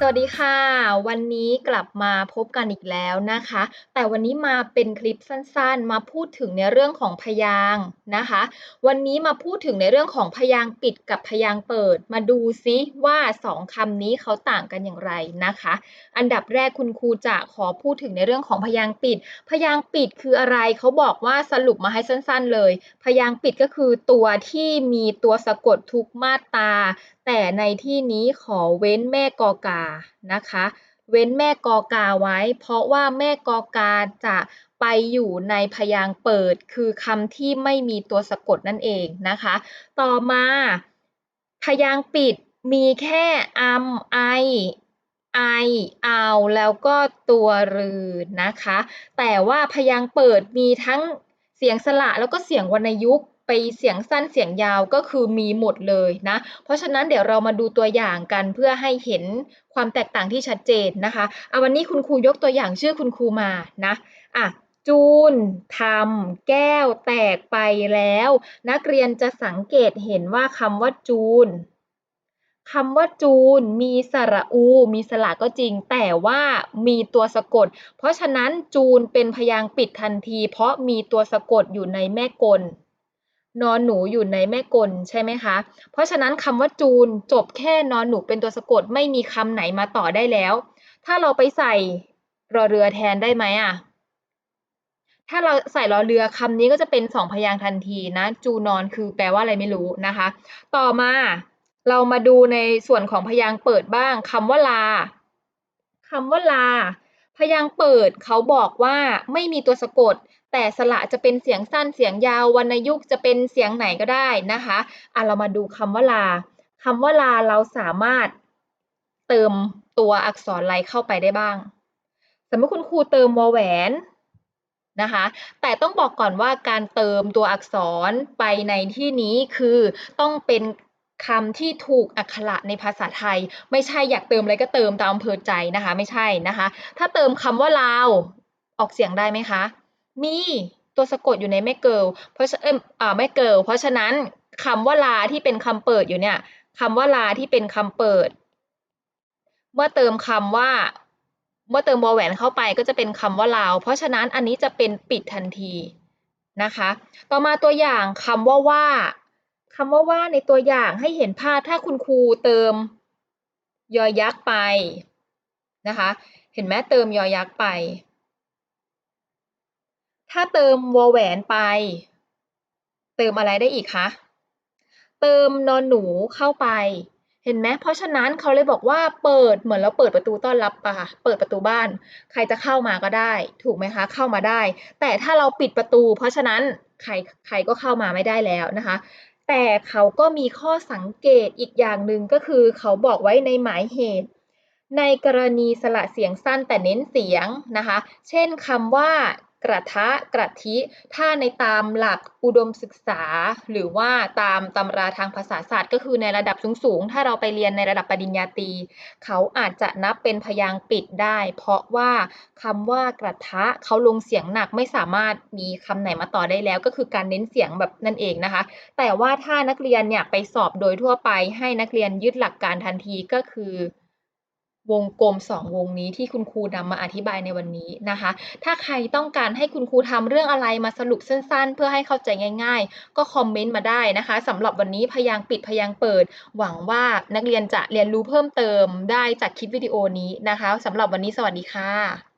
สวัสดีค่ะ วันนี้กลับมาพบกันอีกแล้วนะคะ แต่วันนี้มาเป็นคลิปสั้นๆ มาพูดถึงในเรื่องของพยางนะคะ วันนี้มาพูดถึงในเรื่องของพยางปิดกับพยางเปิด มาดูซิว่า 2คำนี้เขาต่างกันอย่างไรนะคะ อันดับแรกคุณครูจะขอพูดถึงในเรื่องของพยางปิด พยางปิดคืออะไรเขาบอกว่าสรุปมาให้สั้น ๆ เลย พยางปิดก็คือตัวที่มีตัวสะกดทุกมาตรา แต่ในที่นี้ขอเว้นแม่กอกานะคะ เว้นแม่กอกาไว้ เพราะว่าแม่กอกาจะไปอยู่ในพยางเปิด คือคำที่ไม่มีตัวสะกดนั่นเองนะคะ ต่อมาพยางปิดมีแค่อัมไอไอเอาแล้วก็ตัวรือนะคะ แต่ว่าพยางเปิดมีทั้งเสียงสระแล้วก็เสียงวรรณยุกต์ ไปเสียงสั้นเสียงยาวก็คือมีหมดเลยนะ เพราะฉะนั้นเดี๋ยวเรามาดูตัวอย่างกันเพื่อให้เห็นความแตกต่างที่ชัดเจนนะคะเอาวันนี้คุณครูยกตัวอย่างชื่อคุณครูมานะอะจูนทำแก้วแตกไปแล้ว นักเรียนจะสังเกตเห็นว่าคำว่าจูนคำว่าจูนมีสระอู มีสระก็จริง แต่ว่ามีตัวสะกด เพราะฉะนั้นจูนเป็นพยางค์ปิดทันที เพราะมีตัวสะกดอยู่ในแม่กล นอนหนูอยู่ในแม่กลใช่ไหมคะ เพราะฉะนั้นคำว่าจูนจบแค่นอนหนูเป็นตัวสะกดไม่มีคำไหนมาต่อได้แล้ว ถ้าเราไปใส่รอเรือแทนได้ไหมอะ ถ้าเราใส่รอเรือคำนี้ก็จะเป็นสองพยางค์ทันทีนะ จูนอนคือแปลว่าอะไรไม่รู้นะคะ ต่อมาเรามาดูในส่วนของพยางค์เปิดบ้างคำว่าลาคำว่าลา พยางค์เปิดเขาบอกว่าไม่มีตัวสะกด แต่สระจะเป็นเสียงสั้นเสียงยาววรรณยุกต์จะเป็นเสียงไหนก็ได้นะคะอะเรามาดูคำว่าลาคำว่าลาเราสามารถเติมตัวอักษรอะไรเข้าไปได้บ้าง สมมติคุณครูเติมวอแหวนนะคะ แต่ต้องบอกก่อนว่าการเติมตัวอักษรไปในที่นี้คือต้องเป็น คำที่ถูกอักขระในภาษาไทย ไม่ใช่อยากเติมอะไรก็เติมตามอำเภอใจนะคะ ไม่ใช่นะคะ ถ้าเติมคำว่าลาวออกเสียงได้ไหมคะ มีตัวสะกดอยู่ในแม่เกิลเพราะเอออ่าแม่เกิลเพราะฉะนั้นคำว่าลาที่เป็นคำเปิดอยู่เนี่ยคำว่าลาที่เป็นคำเปิด เมื่อเติมคำว่า เมื่อเติมวอแหวนเข้าไปก็จะเป็นคำว่าลาว เพราะฉะนั้นอันนี้จะเป็นปิดทันทีนะคะ ต่อมาตัวอย่างคำว่าว่า คำว่าว่าในตัวอย่างให้เห็นภาพถ้าคุณครูเติมยอยักษ์ไปนะคะ เห็นไหมเติมยอยักษ์ไป ถ้าเติมวอแหวนไป เติมอะไรได้อีกคะเติมนอนหนูเข้าไป เห็นไหมเพราะฉะนั้นเขาเลยบอกว่าเปิดเหมือนเราเปิดประตูต้อนรับปะค่ะเปิดประตูบ้าน ใครจะเข้ามาก็ได้ ถูกไหมคะ เข้ามาได้ แต่ถ้าเราปิดประตู เพราะฉะนั้นใครใครก็เข้ามาไม่ได้แล้วนะคะ แต่เขาก็มีข้อสังเกตอีกอย่างหนึ่งก็คือเขาบอกไว้ในหมายเหตุ ในกรณีสระเสียงสั้นแต่เน้นเสียงนะคะ เช่นคำว่า กระทะกระทิ ถ้าในตามหลักอุดมศึกษา หรือว่าตามตำราทางภาษาศาสตร์ ก็คือในระดับสูงๆ ถ้าเราไปเรียนในระดับปริญญาตรีเขาอาจจะนับเป็นพยางค์ปิดได้ เพราะว่าคำว่ากระทะเขาลงเสียงหนักไม่สามารถมีคำไหนมาต่อได้แล้ว ก็คือการเน้นเสียงแบบนั่นเองนะคะ แต่ว่าถ้านักเรียนเนี่ยไปสอบโดยทั่วไปให้นักเรียนยึดหลักการทันทีก็คือ วงกลม 2 วงนี้ที่คุณครูนำมาอธิบายในวันนี้นะคะ ถ้าใครต้องการให้คุณครูทำเรื่องอะไรมาสรุปสั้นๆ เพื่อให้เข้าใจง่าย ๆ ก็คอมเมนต์มาได้นะคะสำหรับวันนี้พยางปิดพยางเปิด หวังว่านักเรียนจะเรียนรู้เพิ่มเติมได้จากคลิปวิดีโอนี้นะคะสำหรับวันนี้สวัสดีค่ะ